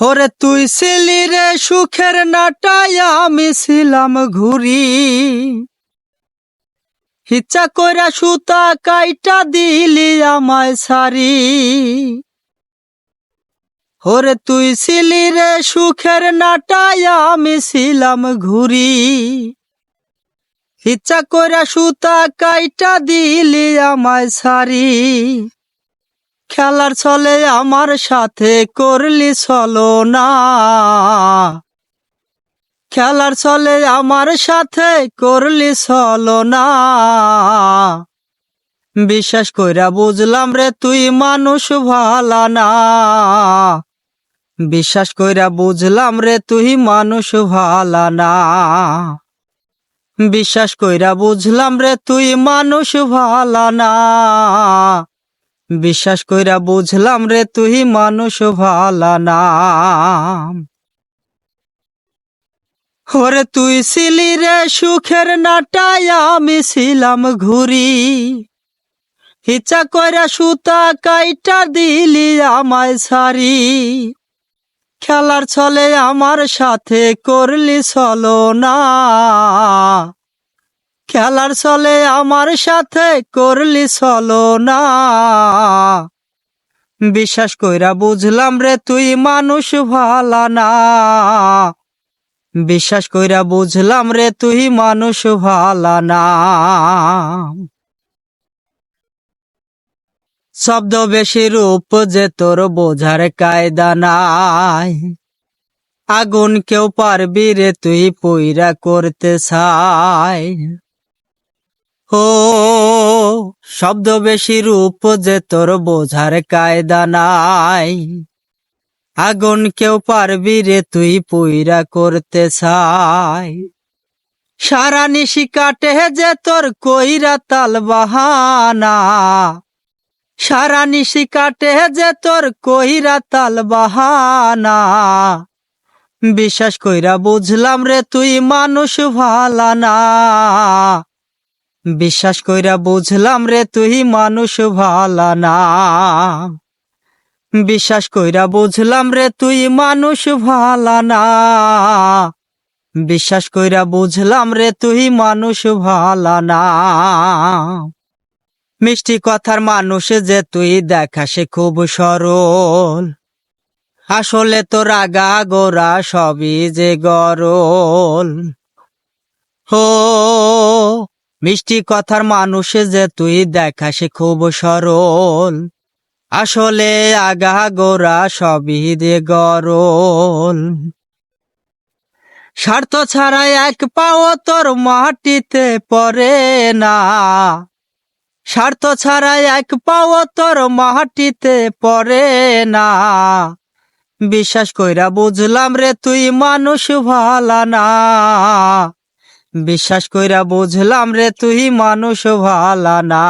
ওরে তুই ছিলি রে সুখের নাটাই আমি ছিলাম ঘুরি। ইচ্ছা কইরা সুতা কাইটা দিলি আমায় সারি। হরে তুই ছিলি রে সুখের নাটাই আমি ছিলাম ঘুরি। ইচ্ছা কইরা সুতা কাইটা দিলি আমায় সারি। খেলার ছলে আমার সাথে করলি চলো না। খেলার ছলে আমার সাথে করলি চলো না। বিশ্বাস কইরা বুঝলাম রে তুই মানুষ ভালা না। বিশ্বাস কইরা বুঝলাম রে তুই মানুষ ভালা না। বিশ্বাস কইরা বুঝলাম রে তুই মানুষ ভালা না। বিশ্বাস কইরা বুঝলাম রে তুই মানুষ ভালা না ওরে তুই ছিলি রে সুখের নাটাই আমি ছিলাম ঘুরি। ইচ্ছা কইরা সুতা কাইটা দিলি আমায় সারি। খেলার ছলে আমার সাথে করলি চলো না খেলার ছলে আমার সাথে করলি চলো না। বিশ্বাস কইরা বুঝলাম রে, তুই মানুষ ভালা না। বিশ্বাস কইরা বুঝলাম রে, তুই মানুষ ভালা না। শব্দ বেশি রূপ যে তোর বোঝার কায়দা নাই। আগুন কেউ পারবি রে, তুই পইরা করতে চাই। ও শব্দ বেশি রূপ যে তোর বোঝার কায়দা নাই। আগুন কেউ পারবি রে তুই পুইরা করতে চাই। সারা নিশি কাটে যে তোর কইরা তাল বাহানা। সারা নিশি কাটে যে তোর কইরা তাল বাহানা। বিশ্বাস কইরা বুঝলাম রে তুই মানুষ ভালা না। বিশ্বাস কইরা বুঝলাম রে তুই মানুষ ভালা না। বিশ্বাস কইরা বুঝলাম রে তুই মানুষ ভালা না। বিশ্বাস কইরা বুঝলাম রে তুই মানুষ ভালা না। মিষ্টি কথার মানুষ যে তুই দেখা সে খুব সরল। আসলে তো রাগা গোরা সবই যে গরল। হো মিষ্টি কথার মানুষ যে তুই দেখা, সে খুব সরল। আসলে আগা গোরা সবই দে গরল। স্বার্থ ছাড়া এক পাও তোর মাটিতে পড়ে না। স্বার্থ ছাড়া এক পাও তোর মাটিতে পড়ে না। বিশ্বাস কইরা বুঝলাম রে তুই মানুষ ভালা না। বিশ্বাস কইরা বুঝলাম রে তুই মানুষ ভালা না।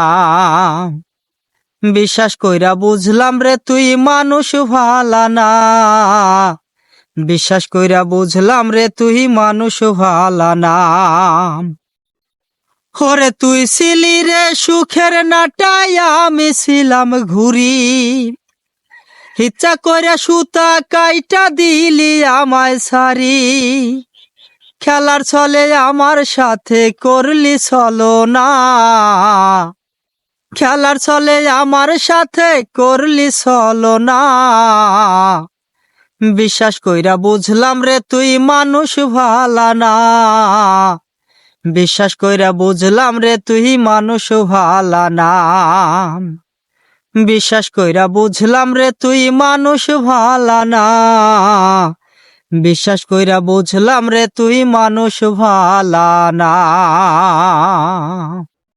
বিশ্বাস কইরা বুঝলাম রে তুই মানুষ ভালা না। বিশ্বাস কইরা বুঝলাম রে তুই মানুষ ভালা না। ওরে তুই ছিলি রে সুখের নাটাই আমি ছিলাম ঘুরি। ইচ্ছা কইরা সুতা কাইটা দিলি আমায় সারি। খেলার ছলে আমার সাথে করলি চলো না। খেলার ছলে আমার সাথে করলি চলো না। বিশ্বাস কইরা বুঝলাম রে তুই মানুষ ভালা না। বিশ্বাস কইরা বুঝলাম রে তুই মানুষ ভালা না। বিশ্বাস কইরা বুঝলাম রে তুই মানুষ ভালা না। বিশ্বাস কইরা বুঝলাম রে তুই মানুষ ভালা না।